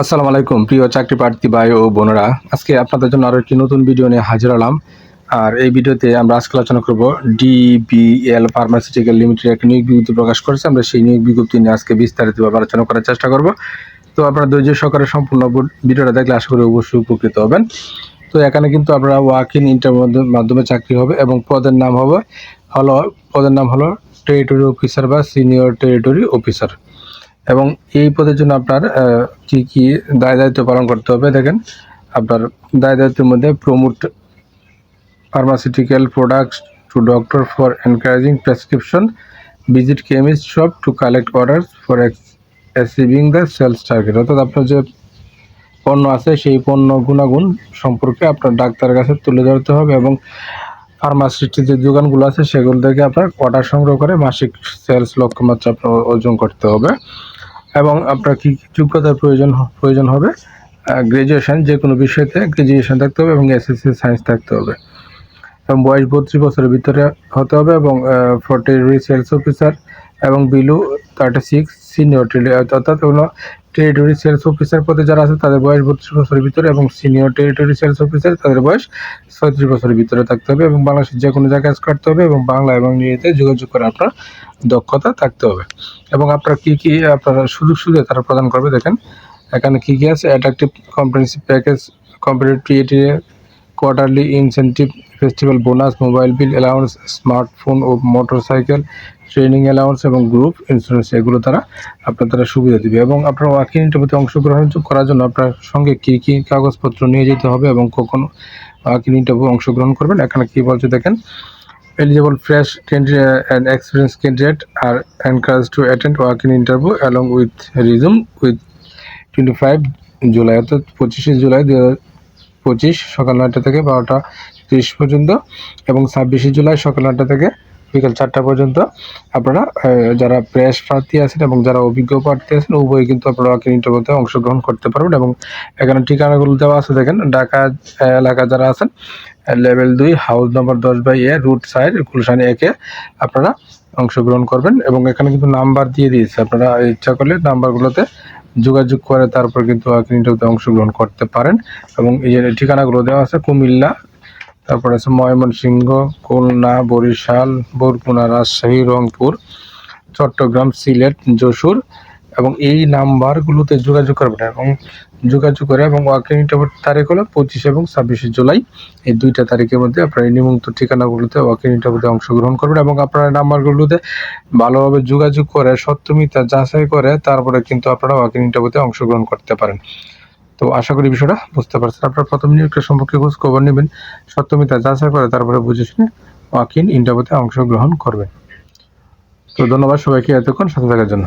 আসসালামু আলাইকুম, প্রিয় চাকরি প্রার্থী ভাই ও বোনেরা। আজকে আপনাদের জন্য আরও একটি নতুন ভিডিও নিয়ে হাজির হলাম। আর এই ভিডিওতে আমরা আজকে আলোচনা করব ডিবিএল ফার্মাসিউটিক্যাল লিমিটেড একটি নিয়োগ বিজ্ঞপ্তি প্রকাশ করেছে। আমরা সেই নিয়োগ বিজ্ঞপ্তি নিয়ে আজকে বিস্তারিতভাবে আলোচনা করার চেষ্টা করব। তো আপনারা ধৈর্য সহকারে সম্পূর্ণ ভিডিওটা দেখলে আশা করি অবশ্যই উপকৃত হবেন। তো এখানে কিন্তু আপনারা ওয়াক ইন ইন্টারভিউ মাধ্যমে চাকরি হবে এবং পদের নাম হবে হলো পদের নাম হলো টেরিটরি অফিসার বা সিনিয়র টেরিটরি অফিসার এবং এই পদের জন্য আপনার কি কি দায় দায়িত্ব পালন করতে হবে? দেখেন, আপনার দায় দায়িত্বের মধ্যে promote pharmaceutical products to doctor for encouraging prescription visit chemist shop to collect orders for achieving the sales target অর্থাৎ আপনার যে পণ্য আছে, সেই পণ্য গুণাগুণ সম্পর্কে আপনার ডাক্তারের কাছে তুলে ধরতে হবে এবং ফার্মাসিটির যে দোকানগুলো আছে সেগুলো থেকে আপনার অর্ডার সংগ্রহ করে মাসিক সেলস লক্ষ্যমাত্রা আপনার অর্জন করতে হবে। এবং আপনার কি যোগ্যতার প্রয়োজন প্রয়োজন হবে গ্রাজুয়েশন যে কোনো বিষয়তে গ্রাজুয়েশন থাকতে হবে এবং এসএসসি সায়েন্স থাকতে হবে। এবং বয়স বত্রিশ বছরের ভিতরে হতে হবে এবং ফর্টি সেলস অফিসার এবং বিলু থার্টি সিক্স সিনিয়র অর্থাৎ হলো টেরিটরি সেলস অফিসার পদে যারা আছে, তাদের বয়স বত্রিশ বছরের ভিতরে এবং সিনিয়র টেরিটরি সেলস অফিসার তাদের বয়স ছয়ত্রিশ বছরের ভিতরে থাকতে হবে এবং বাংলাদেশের যে কোনো জায়গায় কাজ করতে হবে এবং বাংলা এবং ইংরেজিতে যোগাযোগ করে আপনার দক্ষতা থাকতে হবে। এবং আপনার কী কী আপনারা সুযোগ সুবিধা তারা প্রদান করবে দেখেন। এখানে কী কী আছে? Attractive comprehensive package competitive quarterly incentive festival bonus mobile bill allowance smartphone ও মোটরসাইকেল ট্রেনিং অ্যালাউন্স এবং গ্রুপ ইন্স্যুরেন্স এগুলো তারা আপনার তারা সুবিধা দিবে। এবং আপনার ওয়ার্কিং ইন্টারভিউতে অংশগ্রহণ করার জন্য আপনার সঙ্গে কী কী কাগজপত্র নিয়ে যেতে হবে এবং কখন ওয়ার্কিং ইন্টারভিউ অংশগ্রহণ করবেন, এখানে কী বলছে দেখেন, eligible, fresh candidate and experienced candidate are encouraged to attend work-in interview along with resume with 25 July অর্থাৎ পঁচিশে জুলাই দু হাজার পঁচিশ, সকাল নয়টা থেকে বারোটা তিরিশ পর্যন্ত এবং ছাব্বিশে জুলাই সকাল নয়টা থেকে বিকাল চারটা পর্যন্ত আপনারা যারা প্রেস প্রার্থী আছেন এবং যারা অভিজ্ঞ প্রার্থী আছেন উভয়ই কিন্তু আপনারা ইন্টারভিউতে অংশগ্রহণ করতে পারবেন এবং এখানে ঠিকানাগুলো দেওয়া আছে দেখেন, ঢাকা এলাকা যারা আছেন লেভেল দুই, হাউস নম্বর দশ by A, route side, Gulshan একে আপনারা অংশগ্রহণ করবেন এবং এখানে কিন্তু নাম্বার দিয়ে দিয়েছে, আপনারা ইচ্ছা করলে নাম্বারগুলোতে যোগাযোগ করে, তারপর কিন্তু আপনি ইন্টারভিউতে অংশগ্রহণ করতে পারেন। এবং এই যে ঠিকানাগুলো দেওয়া আছে, কুমিল্লা, তারপর আছে ময়মনসিংহ, খুলনা, বরিশাল বরগুনা রাজশাহী, রংপুর, চট্টগ্রাম, সিলেট, যশোর। এবং এই নাম্বারগুলোতে যোগাযোগ করবেন এবং যোগাযোগ করে এবং ওয়াকিং ইন্টারভিউ তারিখ হলো পঁচিশ এবং ছাব্বিশে জুলাই। এই দুইটা তারিখের মধ্যে আপনারা এই নিমন্ত্রণ ঠিকানাগুলোতে ওয়াকিং ইন্টারভিউতে অংশগ্রহণ করবেন এবং আপনারা নাম্বারগুলোতে ভালোভাবে যোগাযোগ করে, সত্যমিতা যাচাই করে তারপরে কিন্তু আপনারা ওয়াকিং ইন্টারভিউতে অংশগ্রহণ করতে পারেন। তো আশা করি বিষয়টা বুঝতে পারছেন। আপনারা প্রথম নিয়োগের সম্পর্কে খোঁজ খবর নেবেন, সত্যমিতা যাচাই করে তারপরে বুঝে শুনে ওয়াকিং ইন্টারভিউতে অংশগ্রহণ করবেন। তো ধন্যবাদ সবাইকে এতক্ষণ সাথে থাকার জন্য।